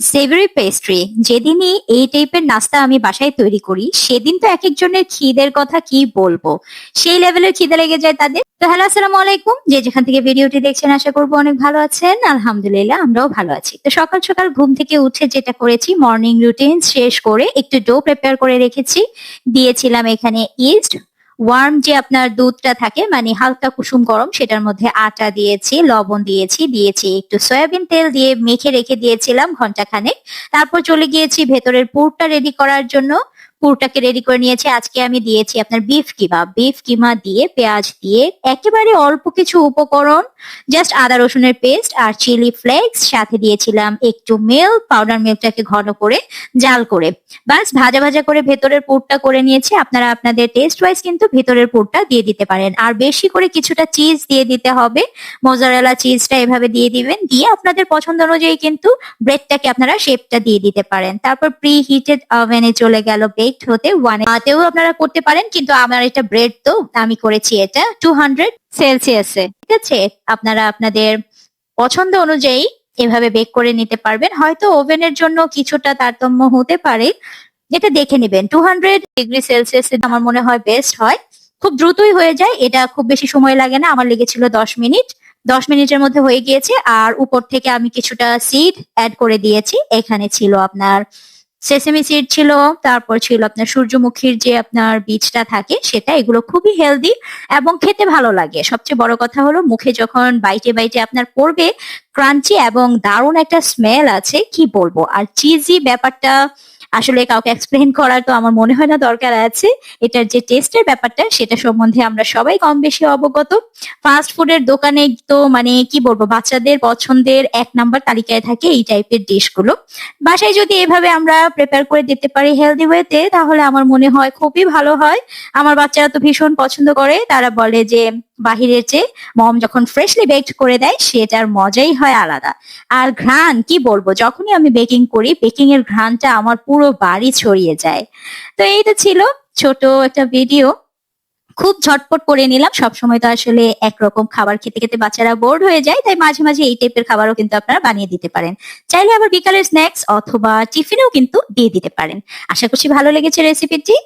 সেভারি pastry যেদিনই এই টাইপের নাস্তা আমি বাসায় তৈরি করি, সেদিন তো এক একজনের খিদের কথা কি বলব? সেই লেভেলের খিদে লেগে যায় তাদের। তো হ্যালো আসসালামু আলাইকুম। যে যেখান থেকে ভিডিওটি দেখছেন, আশা করব অনেক ভালো আছেন। আলহামদুলিল্লাহ, আমরাও ভালো আছি। তো সকাল সকাল ঘুম থেকে উঠে যেটা করেছি মর্নিং রুটিন শেষ করে একটু ডো প্রিপেয়ার করে রেখেছি। দিয়েছিলাম এখানে ইস্ট ওয়ার্ম যে আপনার দুধটা থাকে মানে হালকা কুসুম গরম, সেটার মধ্যে আটা দিয়েছি, লবণ দিয়েছি দিয়েছি একটু সয়াবিন তেল দিয়ে মেখে রেখে দিয়েছিলাম ঘণ্টা খানেক তারপর চলে গিয়েছি ভেতরের পুরটা রেডি করার জন্য। পুরটাকে রেডি করে নিয়েছি। আজকে আমি দিয়েছি আপনার বিফ কিমা। বিফ কিমা দিয়ে পেঁয়াজ দিয়ে একেবারে অল্প কিছু উপকরণ জাস্ট আদা রসুনের পেস্ট আর চিলি ফ্লেক্স সাথে দিয়েছিলাম একটু মিল্ক পাউডার মিল্কটাকে ঘন করে জাল করে। বাস, ভাজা ভাজা করে ভেতরের পুরটা করে নিয়েছি। আপনারা আপনাদের টেস্ট ওয়াইজ কিন্তু ভেতরের পুরটা দিয়ে দিতে পারেন। আর বেশি করে কিছুটা চিজ দিয়ে দিতে হবে। মোজারেলা চিজটা এভাবে দিয়ে দিবেন। দিয়ে আপনাদের পছন্দ অনুযায়ী কিন্তু ব্রেডটাকে আপনারা শেপটা দিয়ে দিতে পারেন। তারপর প্রি হিটেড ওভেনে চলে গেল বেকড হতে ওয়ান তেও আপনারা করতে পারেন, কিন্তু আমার এটা ব্রেড তো আমি করেছি এটা টু হান্ড্রেড সেলসিয়াসে ঠিক আছে? আপনারা আপনাদের পছন্দ অনুযায়ী এভাবে বেক করে নিতে পারবেন। হয়তো ওভেনের জন্য কিছুটা তারতম্য হতে পারে। এটা দেখে নেবেন। টু হান্ড্রেড ডিগ্রি সেলসিয়াস আমার মনে হয় বেস্ট হয়। খুব দ্রুতই হয়ে যায়। এটা খুব বেশি সময় লাগে না। আমার লেগেছিল দশ মিনিট। দশ মিনিটের মধ্যে হয়ে গিয়েছে। আর উপর থেকে আমি কিছুটা সিড অ্যাড করে দিয়েছি। এখানে ছিল আপনার সেসেমি সিড ছিল, তারপর ছিল আপনার সূর্যমুখীর যে আপনার বীজটা থাকে, সেটা এগুলো খুবই হেলদি এবং খেতে ভালো লাগে। সবচেয়ে বড় কথা হলো মুখে যখন বাইটে বাইটে আপনার পড়বে ক্রাঞ্চি এবং দারুণ একটা স্মেল আছে, কি বলব? আর চিজি ব্যাপারটা আসলে কাউকে এক্সপ্লেন করার তো আমার মনে হয় না দরকার আছে। এটার যে টেস্টের ব্যাপারটা, সেটা সম্বন্ধে আমরা সবাই কম বেশি অবগত। ফাস্ট ফুডের দোকানে তো মানে কি বলব, বাচ্চাদের পছন্দের এক নাম্বার তালিকায় থাকে এই টাইপের ডিশগুলো বাসায় যদি এভাবে আমরা প্রিপেয়ার করে দিতে পারি হেলদি ওয়েতে তাহলে আমার মনে হয় খুবই ভালো হয়। আমার বাচ্চারা তো ভীষণ পছন্দ করে। তারা বলে যে বাহিরের চেয়ে মম যখন ফ্রেশলি বেকড করে দেয় সেটার মজাই হয় আলাদা। আর ঘ্রাণ, কি বলব? যখনই আমি বেকিং করি বেকিং এর ঘ্রাণটা আমার পুরো বাড়ি ছড়িয়ে যায়। তো এইটা ছিল ছোট একটা ভিডিও খুব ঝটপট করে নিলাম। সবসময় তো আসলে একরকম খাবার খেতে খেতে বাচ্চারা বোর্ড হয়ে যায়, তাই মাঝে মাঝে এই টাইপের খাবারও কিন্তু আপনারা বানিয়ে দিতে পারেন। চাইলে আবার বিকালের স্ন্যাক্স অথবা টিফিনেও কিন্তু দিয়ে দিতে পারেন। আশা করছি ভালো লেগেছে রেসিপিটি